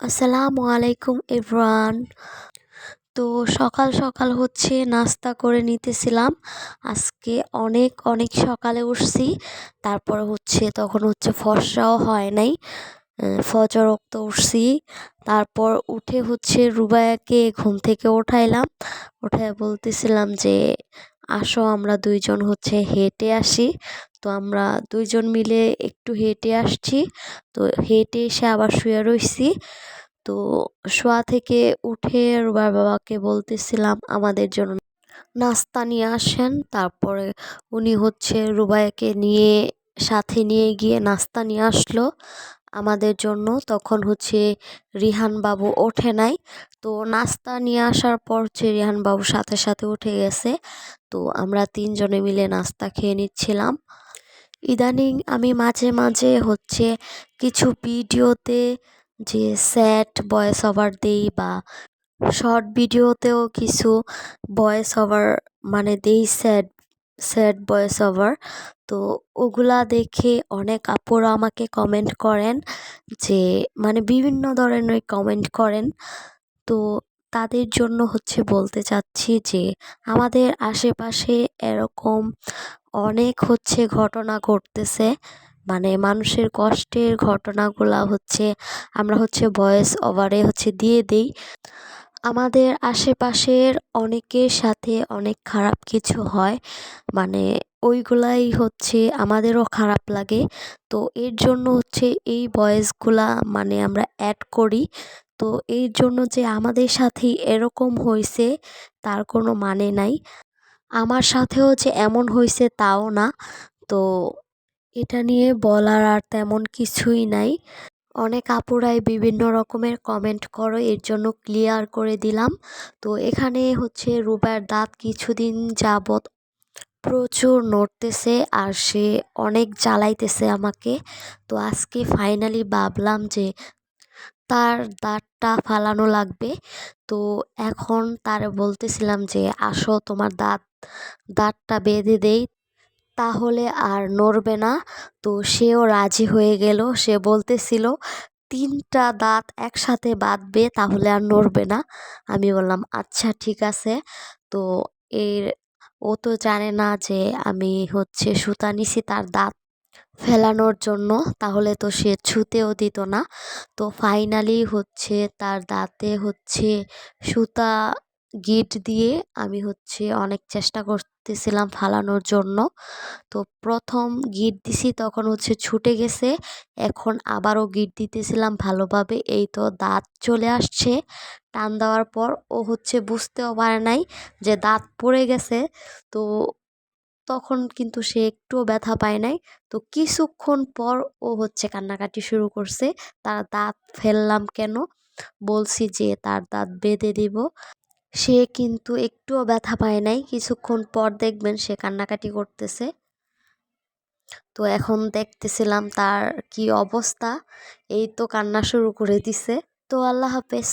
আসসালামু আলাইকুম ইব্রান তো সকাল সকাল হচ্ছে নাস্তা করে নিতেছিলাম। আজকে অনেক অনেক সকালে উঠছি। তারপর হচ্ছে তখন হচ্ছে ফর্সাও হয় নাই। ফজর রক্ত উঠছি। তারপর উঠে হচ্ছে রুবায়াকে ঘুম থেকে ওঠাইলাম। ওঠায় বলতেছিলাম যে, আসো, আমরা দুইজন হচ্ছে হেঁটে আসি। তো আমরা দুইজন মিলে একটু হেঁটে আসছি। তো হেঁটে এসে আবার শুয়ে রইছি। তো শোয়া থেকে উঠে রুবার বাবাকে বলতেছিলাম আমাদের জন্য নাস্তা নিয়ে আসেন। তারপরে উনি হচ্ছে রুবাইকে নিয়ে, সাথে নিয়ে গিয়ে নাস্তা নিয়ে আসলো আমাদের জন্য। তখন হচ্ছে রিহান বাবু ওঠে নাই। তো নাস্তা নিয়ে আসার পর হচ্ছে রিহান বাবু সাথে সাথে উঠে গেছে। তো আমরা তিনজনে মিলে নাস্তা খেয়ে নিচ্ছিলাম। ইদানিং আমি মাঝে মাঝে হচ্ছে কিছু ভিডিওতে যে স্যাড ভয়েস ওভার দেই বা শর্ট ভিডিওতেও কিছু ভয়েস ওভার মানে দেই স্যাড স্যাড ভয়েস ওভার। তো ওগুলা দেখে অনেক আপুরা আমাকে কমেন্ট করেন যে মানে বিভিন্ন ধরনের কমেন্ট করেন। তো তাদের জন্য হচ্ছে বলতে চাচ্ছি যে, আমাদের আশেপাশে এরকম অনেক হচ্ছে ঘটনা ঘটতেছে। মানে মানুষের কষ্টের ঘটনাগুলা হচ্ছে আমরা হচ্ছে ভয়েস ওভারে হচ্ছে দিয়ে দিই। আমাদের আশেপাশের অনেকের সাথে অনেক খারাপ কিছু হয়। মানে ওইগুলাই হচ্ছে আমাদেরও খারাপ লাগে। তো এর জন্য হচ্ছে এই ভয়েসগুলা মানে আমরা অ্যাড করি। তো এর জন্য যে আমাদের সাথেই এরকম হয়েছে তার কোনো মানে নাই। আমার সাথেও যে এমন হয়েছে তাও না। তো এটা নিয়ে বলার আর তেমন কিছুই নাই। অনেক আপুরাই বিভিন্ন রকমের কমেন্ট করো, এর জন্য ক্লিয়ার করে দিলাম। তো এখানে হচ্ছে রুবার দাঁত কিছুদিন যাবৎ প্রচুর নড়তেছে আর সে অনেক জ্বালাইতেছে আমাকে। তো আজকে ফাইনালি ভাবলাম যে তার দাঁতটা ফালানো লাগবে। তো এখন তার বলতেছিলাম যে, আসো তোমার দাঁত, দাঁতটা বেঁধে দেই, তাহলে আর নড়বে না। তো সেও রাজি হয়ে গেল। সে বলতেছিল, তিনটা দাঁত একসাথে বাঁধবে, তাহলে আর নড়বে না। আমি বললাম আচ্ছা ঠিক আছে। তো এর, ও তো জানে না যে, আমি হচ্ছে সুতা নিছি, তার দাঁত ফেলানোর জন্য, তাহলে তো সে ছুতেও দিত না। তো ফাইনালি হচ্ছে তার দাঁতে হচ্ছে সুতা গিট দিয়ে আমি হচ্ছে অনেক চেষ্টা করতেছিলাম ফালানোর জন্য। তো প্রথম গিট দিছি, তখন হচ্ছে ছুটে গেছে। এখন আবারও গিট দিতেছিলাম ভালোভাবে। এই তো দাঁত চলে আসছে। টান দেওয়ার পর ও হচ্ছে বুঝতেও পারে নাই যে দাঁত পড়ে গেছে। তো তখন কিন্তু সে একটুও ব্যথা পায় নাই। তো কিছুক্ষণ পর ও হচ্ছে কান্নাকাটি শুরু করছে। তার দাঁত ফেললাম কেন? বলছি যে তার দাঁত বেঁধে দিব। সে কিন্তু একটুও ব্যথা পায় নাই। কিছুক্ষণ পর দেখবেন সে কান্নাকাটি করতেছে। তো এখন দেখতেছিলাম তার কি অবস্থা। এই তো কান্না শুরু করে দিছে। তো আল্লাহ হাফেজ।